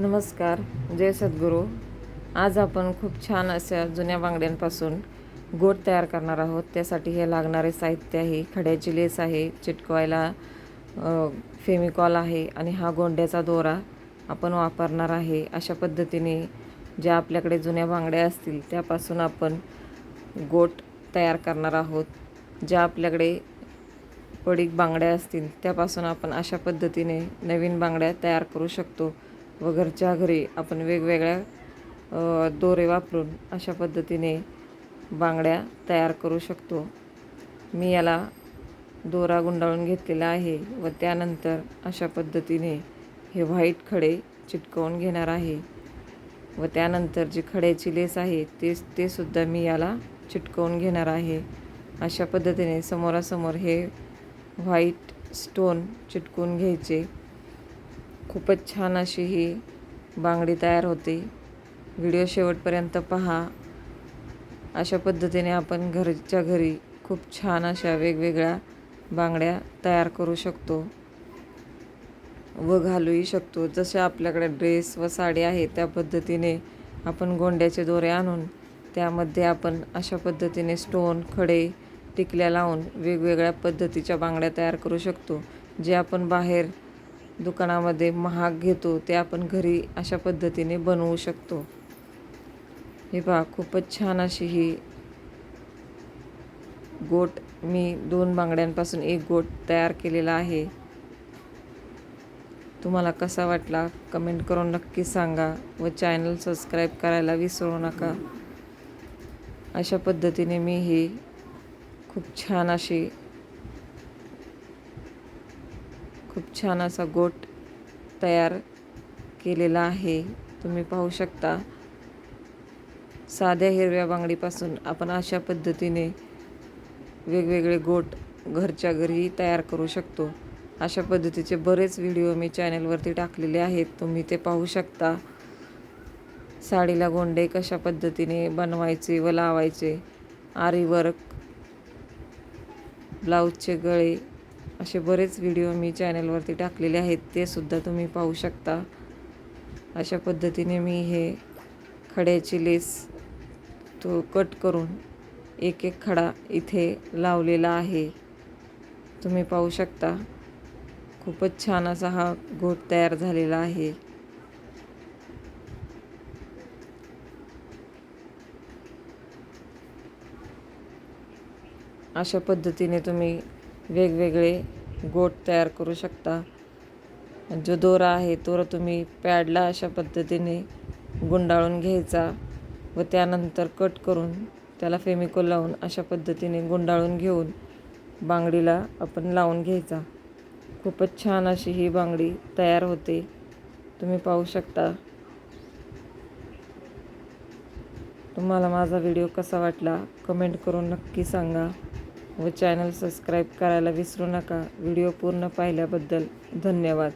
नमस्कार जय सद्गुरू. आज आपण खूप छान अशा जुन्या बांगड्यांपासून गोट तयार करणार आहोत. त्यासाठी हे लागणारे साहित्य आहे खड्याची लेस आहे चिटकवायला फेमिकॉल आहे आणि हा गोंड्याचा दोरा आपण वापरणार आहे. अशा पद्धतीने ज्या आपल्याकडे जुन्या बांगड्या असतील त्यापासून आपण गोट तयार करणार आहोत. ज्या आपल्याकडे पडीक बांगड्या असतील त्यापासून आपण अशा पद्धतीने नवीन बांगड्या तयार करू शकतो. व घरच्या घरी आपण वेगवेगळ्या दोरे वापरून अशा पद्धतीने बांगड्या तयार करू शकतो. मी याला दोरा गुंडाळून घेतलेला आहे व त्यानंतर अशा पद्धतीने हे व्हाईट खडे चिटकवून घेणार आहे. व त्यानंतर जी खड्याची लेस आहे ते ते सुद्धा मी याला चिटकवून घेणार आहे. अशा पद्धतीने समोरासमोर हे व्हाईट स्टोन चिटकून घ्यायचे. खूपच छान अशी ही बांगडी तयार होते. व्हिडिओ शेवटपर्यंत पहा. अशा पद्धतीने आपण घरच्या घरी खूप छान अशा वेगवेगळ्या बांगड्या तयार करू शकतो व घालूही शकतो. जशा आपल्याकडे ड्रेस व साडी आहे त्या पद्धतीने आपण गोंड्याचे दोरे आणून त्यामध्ये आपण अशा पद्धतीने स्टोन खडे टिकल्या लावून वेगवेगळ्या पद्धतीच्या बांगड्या तयार करू शकतो जे आपण बाहेर दुकानामध्ये महाग घेतो ते आपण घरी अशा पद्धतीने बनवू शकतो. हे पहा खूपच छान अशी ही गोट मी दोन बांगड्यांपासून एक गोट तयार केलेला आहे. तुम्हाला कसा वाटला कमेंट करून नक्की सांगा व चॅनल सबस्क्राईब करायला विसरू नका. अशा पद्धतीने मी ही खूप छान अशी खूप छान असा गोट तयार केलेला आहे. तुम्ही पाहू शकता. साध्या हिरव्या बांगडीपासून आपण अशा पद्धतीने वेगवेगळे गोट घरच्या घरी तयार करू शकतो. अशा पद्धतीचे बरेच व्हिडिओ मी चॅनलवरती टाकलेले आहेत. तुम्ही ते पाहू शकता. साडीला गोंडे कशा पद्धतीने बनवायचे व लावायचे. आरी वर्क ब्लाऊजचे गळे असे बरेच व्हिडिओ मी चॅनलवरती टाकलेले आहेत ते सुद्धा तुम्ही पाहू शकता. अशा पद्धतीने मी हे खड्याची लेस तो कट करून एक एक खडा इथे लावलेला आहे. तुम्ही पाहू शकता खूपच छान असा हा गोट तयार झालेला आहे. अशा पद्धतीने तुम्ही वेगवेगळे गोट तयार करू शकता. जो दोरा आहे तो तुम्ही पॅडला अशा पद्धतीने गुंडाळून घ्यायचा व त्यानंतर कट करून त्याला फेमिकोल लावून अशा पद्धतीने गुंडाळून घेऊन बांगडीला आपण लावून घ्यायचा. खूपच छान अशी ही बांगडी तयार होते. तुम्ही पाहू शकता. तुम्हाला माझा व्हिडिओ कसा वाटला कमेंट करून नक्की सांगा. व चॅनल सबस्क्राईब करायला विसरू नका. व्हिडिओ पूर्ण पाहिल्याबद्दल धन्यवाद.